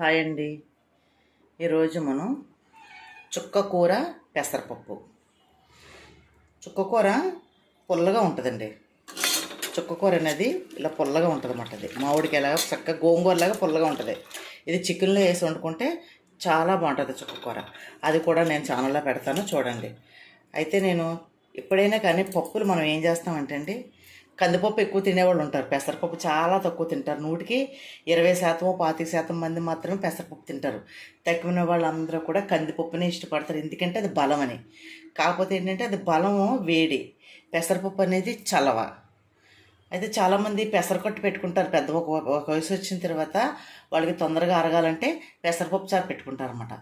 Hi అండి. ఈరోజు మనం చుక్క కూర పెసరపప్పు. చుక్క కూర పుల్లగా ఉంటుందండి. చుక్క కూర అనేది ఇలా పుల్లగా ఉంటుంది అన్నమాట అది. మామిడికి ఎలాగా చక్కగా గోంగూరలాగా పుల్లగా ఉంటుంది. ఇది చికెన్లో వేసి వండుకుంటే చాలా బాగుంటుంది చుక్క కూర. అది కూడా నేను ఛానల్లో పెడతాను చూడండి. అయితే నేను ఎప్పుడైనా కానీ పప్పులు మనం ఏం చేస్తామంటే అండి కందిపప్పు ఎక్కువ తినేవాళ్ళు ఉంటారు. పెసరపప్పు చాలా తక్కువ తింటారు. నూటికి ఇరవై శాతం పాతిక శాతం మంది మాత్రమే పెసరపప్పు తింటారు. తక్కువ వాళ్ళందరూ కూడా కందిపప్పునే ఇష్టపడతారు. ఎందుకంటే అది బలం అని కాకపోతే ఏంటంటే అది బలము వేడి. పెసరపప్పు అనేది చలవ. అయితే చాలామంది పెసరకొట్టు పెట్టుకుంటారు. పెద్ద ఒక ఒక వయసు వచ్చిన తర్వాత వాళ్ళకి తొందరగా అరగాలంటే పెసరపప్పు చారు పెట్టుకుంటారు అనమాట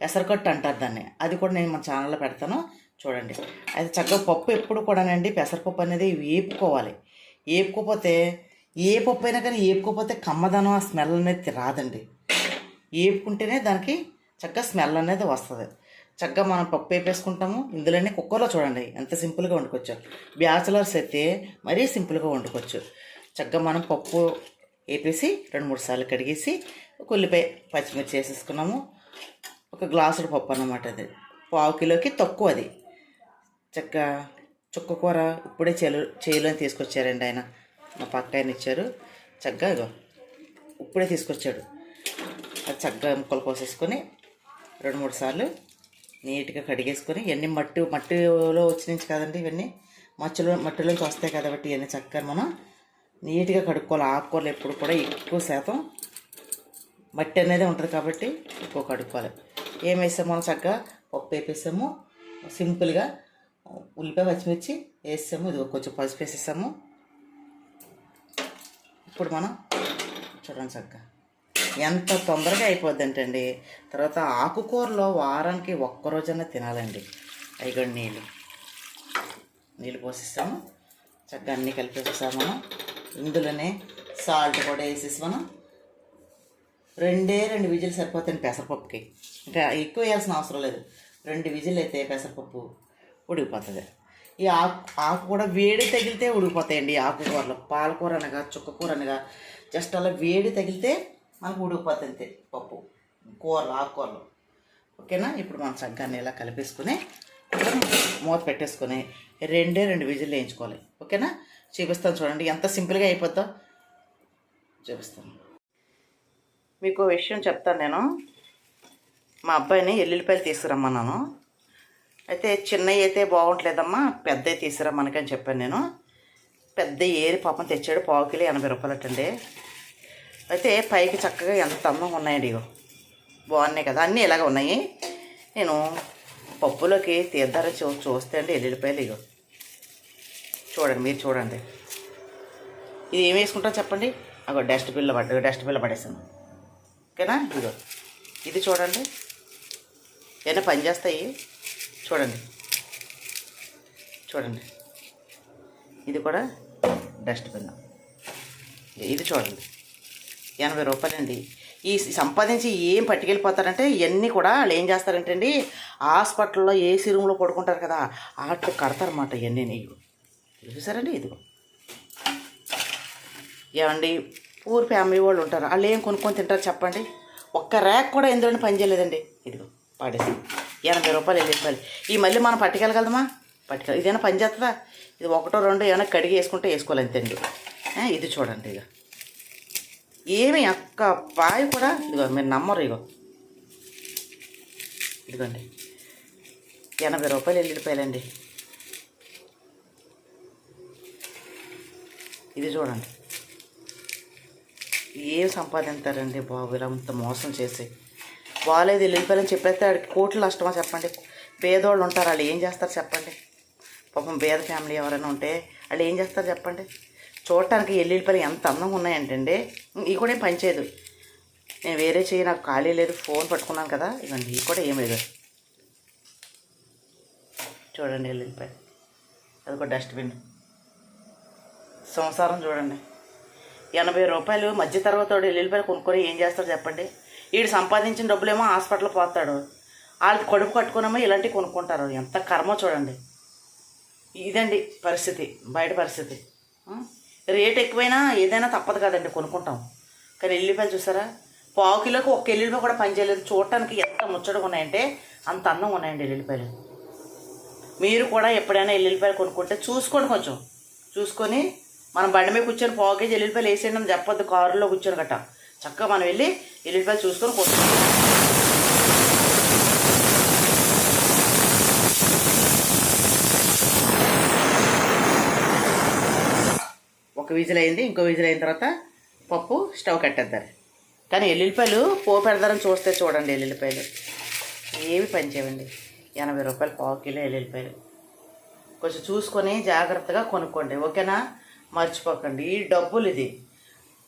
పెసరకొట్టు అంటారు దాన్ని. అది కూడా నేను మన ఛానల్లో పెడతాను. చూడండి. అయితే చక్కగా పప్పు ఎప్పుడు కూడానండి పెసరపప్పు అనేది వేపుకోవాలి. వేపుకోపోతే ఏ పప్పు అయినా కానీ వేపుకోపోతే కమ్మదనం ఆ స్మెల్ అనేది రాదండి. వేపుకుంటేనే దానికి చక్కగా స్మెల్ అనేది వస్తుంది. చక్కగా మనం పప్పు వేపేసుకుంటాము. ఇందులోనే కుక్కర్లో చూడండి ఎంత సింపుల్గా వండుకోవచ్చు. బ్యాచులర్స్ అయితే మరీ సింపుల్గా వండుకోవచ్చు. చక్కగా మనం పప్పు వేపేసి రెండు మూడు సార్లు కడిగేసి ఒక ఉల్లిపాయ పచ్చిమిర్చి వేసేసుకున్నాము. ఒక గ్లాసుడు పప్పు అన్నమాట అది. పావు కిలోకి తక్కువ అది. చక్కగా చుక్క కూర ఇప్పుడే చేలు చేలోని తీసుకొచ్చారండి ఆయన. మా పక్క ఆయన ఇచ్చారు. చక్కగా ఇగో ఇప్పుడే తీసుకొచ్చాడు. అది చక్కగా ముక్కలు కోసేసుకొని రెండు మూడు సార్లు నీట్గా కడిగేసుకొని ఇవన్నీ మట్టి మట్టిలో వచ్చి నుంచి కదండి ఇవన్నీ. మట్టిలో మట్టిలోంచి వస్తాయి కాబట్టి ఇవన్నీ చక్కగా మనం నీట్గా కడుక్కోవాలి. ఆకుకూరలు ఎప్పుడు కూడా ఎక్కువ శాతం మట్టి అనేది ఉంటుంది కాబట్టి ఎక్కువ కడుక్కోవాలి. ఏం వేసాము మనం చక్కగా పప్పు వేపేసాము. సింపుల్గా ఉల్లిపాయ పచ్చిమిర్చి వేసాము ఇది కొంచెం పసుపు వేసేసాము. ఇప్పుడు మనం చూడండి చక్కగా ఎంత తొందరగా అయిపోద్దంటండి. తర్వాత ఆకుకూరలో వారానికి ఒక్కరోజన్నా తినాలండి. ఐగొండ నీళ్ళు. నీళ్ళు పోసిస్తాము చక్కగా అన్నీ కలిపేస్తాము మనం. ఇందులోనే సాల్ట్ కూడా వేసేసి మనం రెండే రెండు విజిల్ సరిపోతాయండి పెసరపప్పుకి. ఇంకా ఎక్కువ వేయాల్సిన అవసరం లేదు. రెండు విజిల్ అయితే పెసరపప్పు ఉడికిపోతుంది. ఈ ఆకు ఆకు కూడా వేడి తగిలితే ఉడికిపోతాయండి ఆకుకూరలు. పాలకూర అనగా చుక్కకూర అనగా జస్ట్ అలా వేడి తగిలితే మనకు ఉడికిపోతుంది అంతే పప్పు కూరలు ఆకుకూరలు. ఓకేనా? ఇప్పుడు మనం సగ్గాన్ని ఇలా కలిపేసుకుని మూత పెట్టేసుకొని రెండే రెండు విజిల్ వేయించుకోవాలి. ఓకేనా? చూపిస్తాను చూడండి ఎంత సింపుల్గా అయిపోద్దో. చూపిస్తాను. మీకు విషయం చెప్తాను నేను. మా అబ్బాయిని ఎల్లుల్లిపాయలు తీసుకురమ్మన్నాను. అయితే చిన్నవి అయితే బాగుంటలేదమ్మా. పెద్దవి మనకని చెప్పాను నేను. పెద్ద ఏరి పాపం తెచ్చాడు పావు కిలో ఎనభై రూపాయలటండి. అయితే పైకి చక్కగా ఎంత అందంగా ఉన్నాయండి ఇగో. బాగున్నాయి కదా అన్నీ ఇలాగ ఉన్నాయి. నేను పప్పులోకి తీద్దారని చూ చూస్తే అండి ఎల్లుల్లిపాయలు ఇగో. చూడండి మీరు చూడండి. ఇది ఏం వేసుకుంటారో చెప్పండి. అగో డస్ట్బిన్లో పడ్డ డస్ట్బిన్లో పడేసాను. ఓకేనా? ఇదిగో. ఇది చూడండి. ఏమైనా పని చేస్తాయి? చూడండి. చూడండి. ఇది కూడా డస్ట్బిన్. ఇది చూడండి. ఎనభై రూపాయలండి. ఈ సంపాదించి ఏం పట్టుకెళ్ళిపోతారంటే ఇవన్నీ కూడా వాళ్ళు ఏం చేస్తారంటే అండి హాస్పిటల్లో ఏసీ రూమ్లో పడుకుంటారు కదా అట్లు కడతారన్నమాట ఇవన్నీ నీకు చూసారండి ఇదిగో ఏమండి పూర్ ఫ్యామిలీ వాళ్ళు ఉంటారు వాళ్ళు ఏం కొనుక్కొని తింటారు చెప్పండి? ఒక్క ర్యాక్ కూడా ఎందులోనే పని చేయలేదండి ఇదిగో పాడేసి. ఎనభై రూపాయలు వెళ్ళి రూపాయలు ఈ మళ్ళీ మనం పట్టుకెళ్ళగలమా పట్టుకెళ్ళ ఇదైనా పని చేస్తుందా ఇది ఒకటో రెండో ఏమైనా కడిగి వేసుకుంటే వేసుకోవాలి అంతేండి ఇది చూడండి ఇక ఏమి ఒక్క పాయ కూడా ఇదిగో మీరు నమ్మరు ఇగో. ఇదిగోండి. ఎనభై రూపాయలు వెళ్ళిపోయాలండి ఇది చూడండి. ఏం సంపాదించారండి బాబు ఇలా అంత మోసం చేసి? బాగాలేదు వెళ్ళిపోయాలని చెప్పేస్తే ఆడికి కోట్లు నష్టమా చెప్పండి. పేదోళ్ళు ఉంటారు వాళ్ళు ఏం చేస్తారు చెప్పండి. పాపం పేద ఫ్యామిలీ ఎవరైనా ఉంటే వాళ్ళు ఏం చేస్తారు చెప్పండి. చూడటానికి ఎల్లుల్లిపల్లి ఎంత అందంగా ఉన్నాయంటండి. ఇవి కూడా ఏం పనిచేయదు నేను వేరే చేయి నాకు ఖాళీ లేదు ఫోన్ పట్టుకున్నాను కదా. ఇవ్వండి ఇవి కూడా ఏం లేదు. చూడండి ఎల్లుల్లిపాయ. అది ఒక డస్ట్బిన్ సంసారం చూడండి. ఎనభై రూపాయలు మధ్య తర్వాత ఎల్లుల్లిపాయలు కొనుక్కొని ఏం చేస్తారు చెప్పండి. వీడు సంపాదించిన డబ్బులేమో హాస్పిటల్ పోతాడు. వాళ్ళు కడుపు కట్టుకునేమో ఇలాంటివి కొనుక్కుంటారు. ఎంత కర్మ చూడండి. ఇదండి పరిస్థితి బయట పరిస్థితి. రేట్ ఎక్కువైనా ఏదైనా తప్పదు కదండి కొనుక్కుంటాం. కానీ ఎల్లిపాయలు చూసారా? పావు కిలోకి ఒక ఎల్లిపాయ కూడా పనిచేయలేదు చూడటానికి ఎంత ముచ్చటగా ఉన్నాయంటే అంత అందంగా ఉన్నాయండి ఎల్లిపాయలు మీరు కూడా ఎప్పుడైనా ఎల్లుల్లిపాయలు కొనుక్కుంటే చూసుకోండి కొంచెం. చూసుకొని మనం బండి మీద కూర్చొని పావు కేజీ ఎల్లిపాయలు వేసేయండి అని చెప్పొద్దు. కారులో కూర్చొని గట్ట. చక్కగా మనం వెళ్ళి ఎల్లుల్లిపాయలు చూసుకొని కొట్టుకుంటాం ఒక విజిల్ అయింది ఇంకో విజిల్ అయిన తర్వాత పప్పు స్టవ్ కట్టేద్దారు కానీ ఎల్లుల్లిపాయలు పో పెడదారని చూస్తే చూడండి ఎల్లుల్లిపాయలు. ఏవి పనిచేయండి ఎనభై రూపాయలు పావు కిలో ఎల్లుల్లిపాయలు. కొంచెం చూసుకొని జాగ్రత్తగా కొనుక్కోండి ఓకేనా? మర్చిపోకండి. ఈ డబ్బులు ఇది.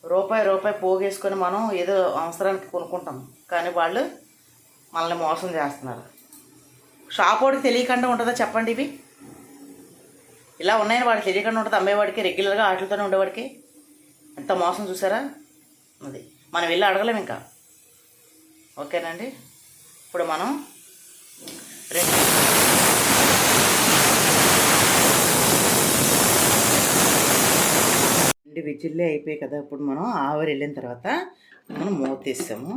రూపాయి రూపాయి పోగేసుకొని మనం ఏదో అవసరానికి కొనుక్కుంటాం. కానీ వాళ్ళు మనల్ని మోసం చేస్తున్నారు. షాప్ వాడికి తెలియకుండా ఉంటుందా చెప్పండి ఇవి? ఇలా ఉన్నాయని వాడికి తెలియకుండా ఉంటుంది? అమ్మేవాడికి రెగ్యులర్గా ఆటలతోనే ఉండేవాడికి? ఎంత మోసం చూసారా? అది. మనం వెళ్ళి అడగలేము ఇంకా. ఓకేనండి. ఇప్పుడు మనం రెండు విజిల్లే అయిపోయాయి కదా ఇప్పుడు మనం ఆవిరి వెళ్ళిన తర్వాత మనం మూతేస్తాము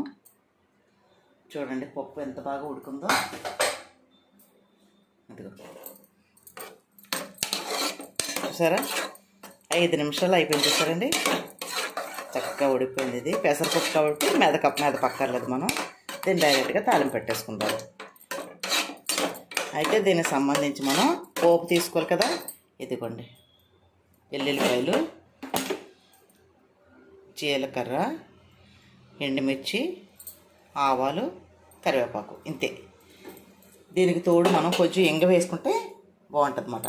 చూడండి పప్పు ఎంత బాగా ఉడుకుందో. అదిగో. చూసారా? ఐదు నిమిషాలు అయిపోయింది చూసారండి. చక్కగా ఉడిపోయింది ఇది. పెసరపప్పు కాబట్టి కప్ మెద పక్కర్లేదు మనం. దీన్ని డైరెక్ట్గా తాలింపు పెట్టేసుకుంటాం అయితే దీనికి సంబంధించి మనం పోపు తీసుకోవాలి కదా. ఇదిగోండి. ఎల్లుల్లిపాయలు. జీలకర్ర ఎండుమిర్చి ఆవాలు కరివేపాకు ఇంతే. దీనికి తోడు మనం కొంచెం ఇంగ వేసుకుంటే బాగుంటుంది అన్నమాట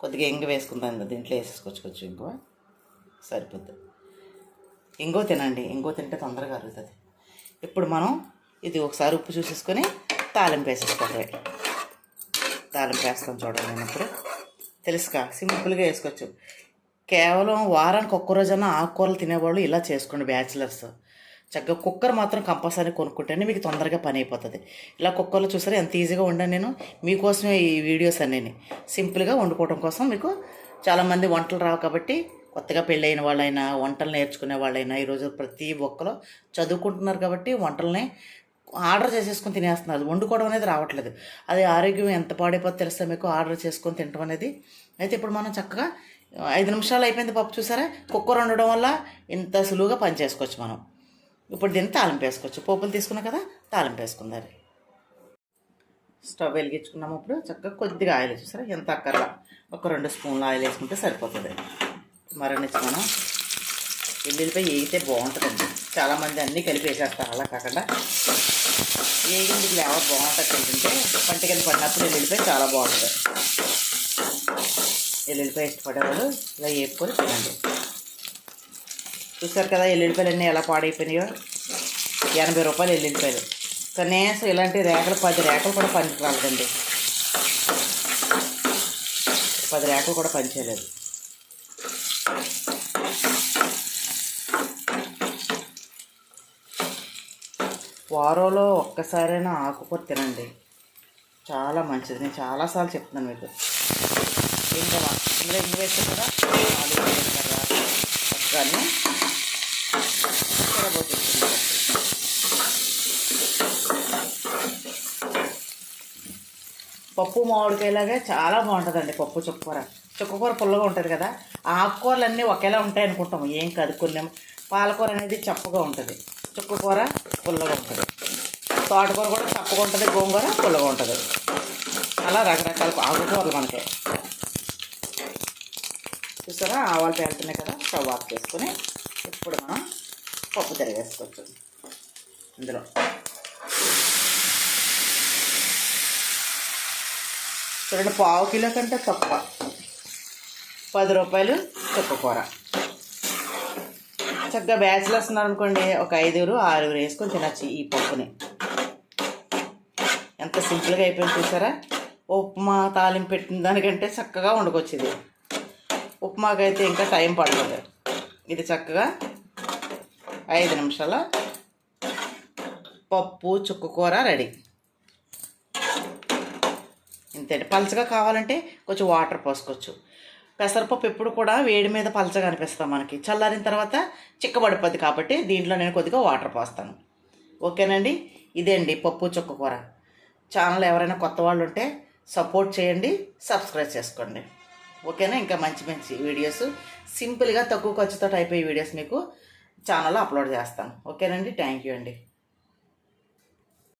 కొద్దిగా ఇంగ వేసుకుందాం దీంట్లో వేసేసుకోవచ్చు కొంచెం ఇంగువ. సరిపోద్ది. ఇంగో తినండి ఇంగో తింటే తొందరగా అరుగుతుంది. ఇప్పుడు మనం ఇది ఒకసారి ఉప్పు చూసేసుకొని తాలింపు వేసేసుకోవాలి. తాలింపు వేస్తాం చూడండి నేను ఇప్పుడు తెలుసుగా సింపుల్గా వేసుకోవచ్చు. కేవలం వారానికి ఒక్క రోజైనా ఆకుకూరలు తినేవాళ్ళు ఇలా చేసుకోండి బ్యాచిలర్స్. చక్కగా కుక్కర్ మాత్రం కంపల్సరీ కొనుక్కుంటేనే మీకు తొందరగా పని అయిపోతుంది. ఇలా కుక్కర్లో చూసారా ఎంత ఈజీగా వండాను నేను? మీకోసమే ఈ వీడియోస్ అన్నీ సింపుల్గా వండుకోవడం కోసం మీకు చాలామంది వంటలు రావు కాబట్టి కొత్తగా పెళ్ళైన వాళ్ళైనా వంటలు నేర్చుకునే వాళ్ళైనా ఈరోజు ప్రతి ఒక్కరు చదువుకుంటున్నారు కాబట్టి వంటల్ని ఆర్డర్ చేసేసుకొని తినేస్తున్నారు. వండుకోవడం అనేది రావట్లేదు. అది ఆరోగ్యం ఎంత పాడైపోతే తెలుస్తా మీకు? ఆర్డర్ చేసుకొని తినడం అనేది. అయితే ఇప్పుడు మనం చక్కగా ఐదు నిమిషాలు అయిపోయింది పప్పు చూసారా? కుక్కర్ ఉండడం వల్ల ఇంత సులువుగా పని చేసుకోవచ్చు మనం. ఇప్పుడు దీన్ని తాలింపు వేసుకోవచ్చు. పోపులు తీసుకున్నాం కదా తాలింపు వేసుకుందాం. స్టవ్ వెలిగించుకున్నాము ఇప్పుడు. చక్కగా కొద్దిగా ఆయిల్ చూసారా? ఎంత అక్కర్లా? ఒక రెండు స్పూన్లు ఆయిల్ వేసుకుంటే సరిపోతుంది. మరణించి మనం ఎల్లుల్లిపై వేగితే బాగుంటుందండి. చాలామంది అన్నీ కలిపి వేసేస్తారు. అలా కాకుండా వేగింది ఫ్లేవర్ బాగుంటుంది. ఏంటంటే పంటకెళ్ళి పడినప్పుడు ఎల్లుల్లిపై చాలా బాగుంటుంది. ఎల్లుల్లిపాయ ఇష్టపడేవాళ్ళు ఇలా వేపుకొని తినండి. చూసారు కదా ఎల్లుల్లిపాయలు అన్నీ ఎలా పాడైపోయినాయో? ఎనభై రూపాయలు ఎల్లుల్లిపాయలు. కనీసం ఇలాంటి రేఖలు పది రేఖలు కూడా పనికి రాలేదండి పది రేఖలు కూడా పనిచేయలేదు. వారంలో ఒక్కసారైనా ఆకుకూర తినండి. చాలా మంచిది. నేను చాలాసార్లు చెప్తున్నాను మీకు. ఇంకా ఇందులో ఇంక వేస్తే కూడా ఆలు పప్పు మామిడికాయలాగా చాలా బాగుంటుందండి పప్పు చుక్కకూర చుక్కకూర పుల్లగా ఉంటుంది కదా ఆకుకూరలు అన్నీ ఒకేలా ఉంటాయి అనుకుంటాము. ఏం కాదు కొన్ని పాలకూర అనేది చప్పగా ఉంటుంది. చుక్కకూర పుల్లగా ఉంటుంది. తోటకూర కూడా చప్పగా ఉంటుంది గోంగూర పుల్లగా ఉంటుంది. అలా రకరకాల ఆకుకూరలు మనకి. చూసారా ఆవాలు పేలుతున్నాయి కదా స్టవ్ ఆఫ్ చేసుకొని ఇప్పుడు మనం పప్పు తిరగేసుకోవచ్చు ఇందులో. చూడండి పావు కిలో కంటే తక్కువ. పది రూపాయలు చుక్క కూర. చక్కగా బ్యాచిలర్స్ ఉన్నారనుకోండి ఒక ఐదుగురు ఆరుగురు వేసుకొని తినచ్చు ఈ పప్పుని. ఎంత సింపుల్గా అయిపోయింది చూసారా? ఉప్మా తాలింపు పెట్టిన దానికంటే చక్కగా వండుకొచ్చేది ఉప్మాకి అయితే ఇంకా టైం పడుతుంది ఇది చక్కగా ఐదు నిమిషాల పప్పు చుక్క కూర రెడీ. ఇంతే పలచగా కావాలంటే కొంచెం వాటర్ పోసుకోవచ్చు. పెసరపప్పు ఎప్పుడు కూడా వేడి మీద పలచగా అనిపిస్తాం మనకి. చల్లారిన తర్వాత చిక్కబడిపోద్ది కాబట్టి దీంట్లో నేను కొద్దిగా వాటర్ పోస్తాను. ఓకేనండి ఇదేండి పప్పు చుక్క కూర. ఛానల్ ఎవరైనా కొత్త వాళ్ళు ఉంటే సపోర్ట్ చేయండి సబ్స్క్రైబ్ చేసుకోండి. ఓకేనా? ఇంకా మంచి మంచి వీడియోస్ సింపుల్గా తక్కువ ఖర్చుతో అయిపోయే వీడియోస్ మీకు ఛానల్లో అప్లోడ్ చేస్తాను. ఓకేనండి? థ్యాంక్ యూ అండి.